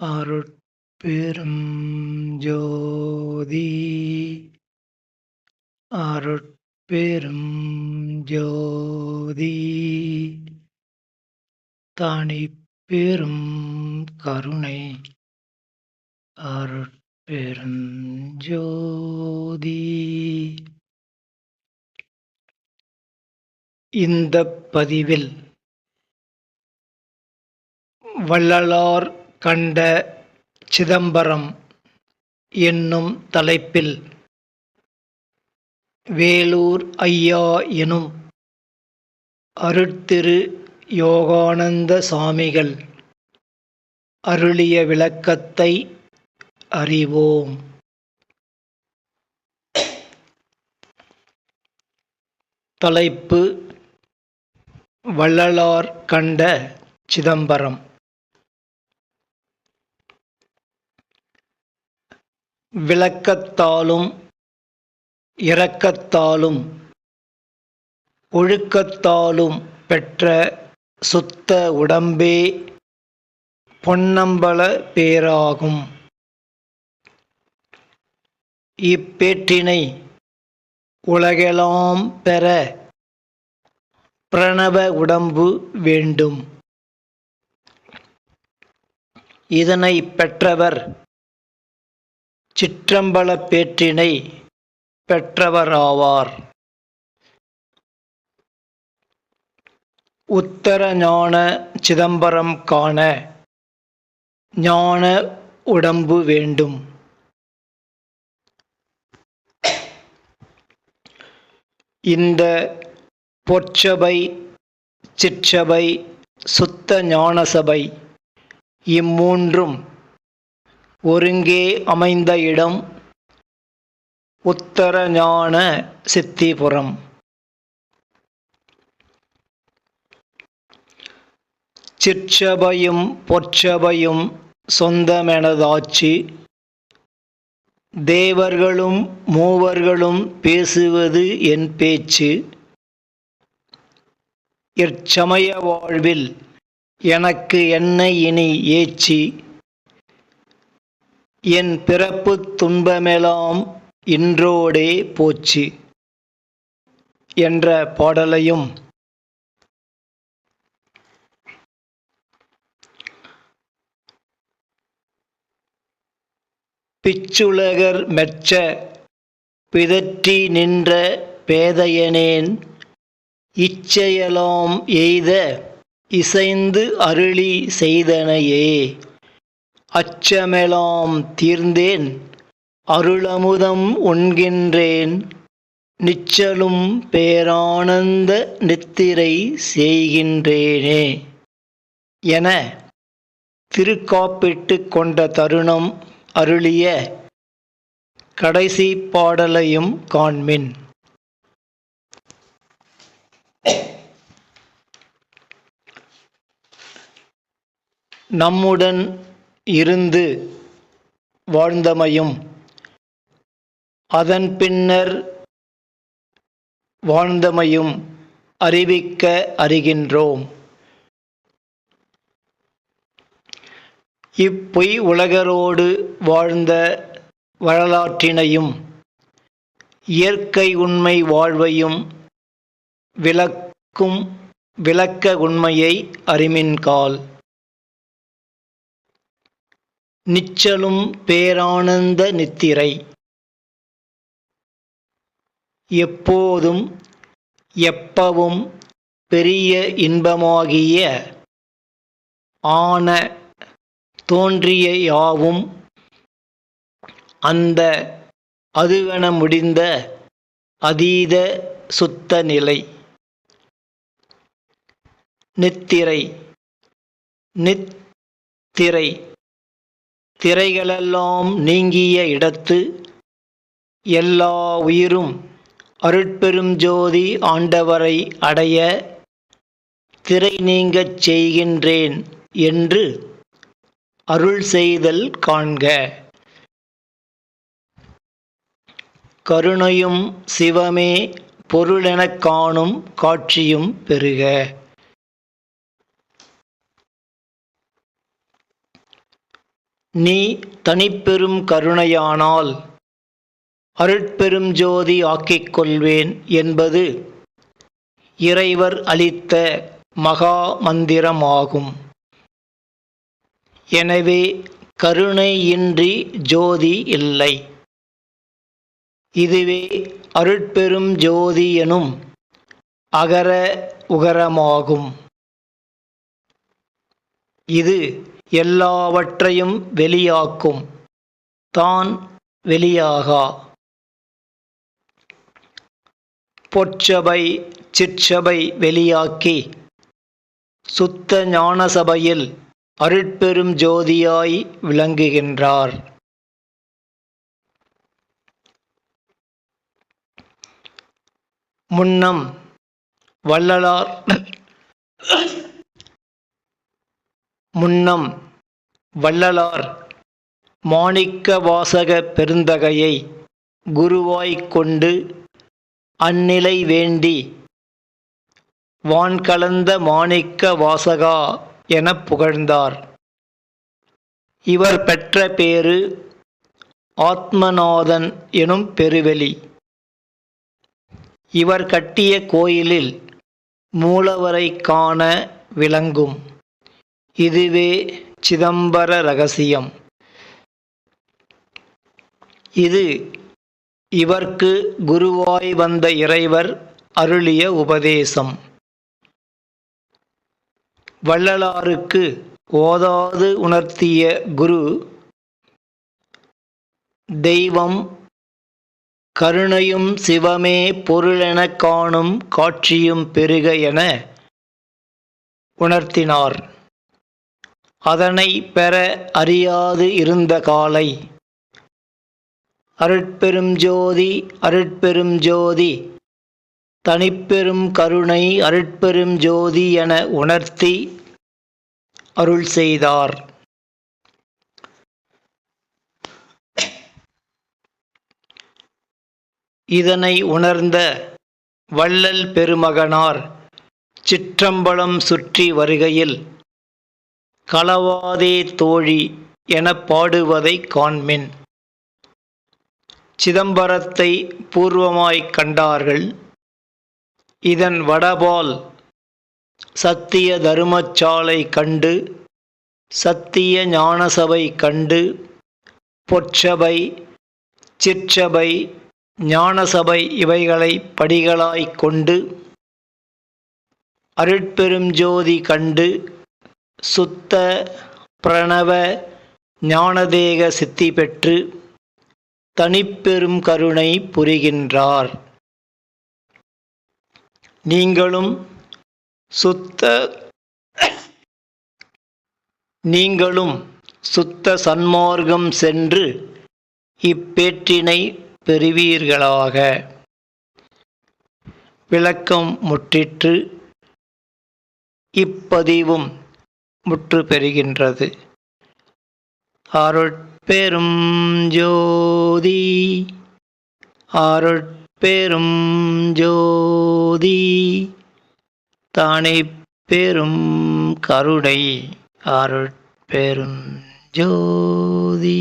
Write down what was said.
அருட்பெரும் ஜோதி. அருட்பெரும் ஜோதி. தனிப்பெரும் கருணை. அருட்பெரும் ஜோதி. இந்த பதிவில் வள்ளலார் கண்ட சிதம்பரம் என்னும் தலைப்பில் வேலூர் ஐயா எனும் அருட்திரு யோகானந்த சாமிகள் அருளிய விளக்கத்தை அறிவோம். தலைப்பு வள்ளலார் கண்ட சிதம்பரம். விளக்கத்தாலும் இரக்கத்தாலும் ஒழுக்கத்தாலும் பெற்ற சுத்த உடம்பே பொன்னம்பல பேராகும். இப்பேற்றினை உலகெலாம் பெற பிரணவ உடம்பு வேண்டும். இதனை பெற்றவர் சிற்றம்பலப்பேற்றினை பெற்றவராவார். உத்தர ஞான சிதம்பரம் காண ஞான உடம்பு வேண்டும். இந்த பொற்சபை சிற்சபை சுத்த ஞானசபை இம்மூன்றும் ஒருங்கே அமைந்த இடம் உத்தரஞான சித்திபுரம். சிற்சபையும் பொற்சபையும் சொந்தமெனதாச்சு தேவர்களும் மூவர்களும் பேசுவது என் பேச்சு. இச்சமய வாழ்வில் எனக்கு என்ன இனி ஏச்சி என் பிறப்பு துன்பமெலாம் இன்றோடே போச்சு என்ற பாடலையும் பிச்சுலகர் மெச்ச பிதற்றி நின்ற பேதையனேன் இச்செயலாம் எய்த இசைந்து அருளி செய்தனையே. அச்சமெலாம் தீர்ந்தேன். அருளமுதம் உண்கின்றேன். நிச்சலும் பேரானந்த நித்திரை செய்கின்றேனே. என திருக்காப்பிட்டு கொண்ட தருணம் அருளிய கடைசி பாடலையும் காண்மின். நம்முடன் இருந்து வாழ்ந்தமையும் அதன் பின்னர் வாழ்ந்தமையும் அறிவிக்க அறிகின்றோம். இப்பொய் உலகரோடு வாழ்ந்த வரலாற்றினையும் இயற்கை உண்மை வாழ்வையும் விளக்கும் விளக்க உண்மையை அறிமின்கால். நிச்சலும் பேரானந்த நித்திரை. எப்போதும் எப்பவும் பெரிய இன்பமாகிய ஆன தோன்றிய யாவும் அந்த அதுவென முடிந்த அதீத சுத்த நிலை. நித்திரை. நித்திரை. திரைகளெல்லாம் நீங்கிய இடத்து எல்லா உயிரும் அருட்பெரும் ஜோதி ஆண்டவரை அடைய திரை நீங்கச் செய்கின்றேன் என்று அருள் செய்தல் காண்க. கருணையும் சிவமே பொருளெனக் காணும் காட்சியும் பெறுக. நீ தனிப்பெரும் கருணையானால் அருட்பெரும் ஜோதி ஆக்கிக் கொள்வேன் என்பது இறைவர் அளித்த மகா மந்திரமாகும். எனவே கருணையின்றி ஜோதி இல்லை. இதுவே அருட்பெரும் ஜோதி எனும் அகர உகரமாகும். இது எல்லாவற்றையும் வெளியாக்கும். தான் வெளியாகா. பொற்சபை சிற்சபை வெளியாக்கி. சுத்த ஞானசபையில் அருட்பெரும் ஜோதியாய் விளங்குகின்றார். முன்னம் வள்ளலார் முன்னம் வள்ளலார் மாணிக்க வாசக பெருந்தகையை குருவாய்க் கொண்டு அந்நிலை வேண்டி வான்கலந்த மாணிக்க வாசகா எனப் புகழ்ந்தார். இவர் பெற்ற பேரு ஆத்மநாதன் எனும் பெருவெளி. இவர் கட்டிய கோயிலில் மூலவரை காண விளங்கும். இதுவே சிதம்பர ரகசியம். இது இவர்க்கு குருவாய் வந்த இறைவர் அருளிய உபதேசம். வள்ளலாருக்கு ஓதாது உணர்த்திய குரு தெய்வம் கருணையும் சிவமே பொருளெனக் காணும் காட்சியும் பெருக என உணர்த்தினார். அதனை பெற அறியாது இருந்த காலை. அருட்பெரும் ஜோதி அருட்பெரும் ஜோதி தனிப்பெரும் கருணை அருட்பெரும் ஜோதி என உணர்த்தி அருள் செய்தார். இதனை உணர்ந்த வள்ளல் பெருமகனார் சிற்றம்பலம் சுற்றி வருகையில் களவாதே தோழி என பாடுவதைக் காண்மின். சிதம்பரத்தை பூர்வமாய்க் கண்டார்கள். இதன் வடபால் சத்திய தருமச்சாலை கண்டு சத்திய ஞானசபை கண்டு பொற்சபை சிற்சபை ஞானசபை இவைகளை படிகளாய்க் கொண்டு அருட்பெரும் ஜோதி கண்டு சுத்த பிரணவ ஞானதேக சித்தி பெற்று தனிப்பெரும் கருணை புரிகின்றார். நீங்களும் சுத்த நீங்களும் சுத்த சன்மார்க்கம் சென்று இப்பேற்றினை பெறுவீர்களாக. விளக்கம் முற்றிற்று. இப்பதிவும் முற்று பெறுகின்றது அருட்பெரும் ஜோதி அருட்பெரும் ஜோதி தானே பெரும் கருணை அருட்பெரும் ஜோதி.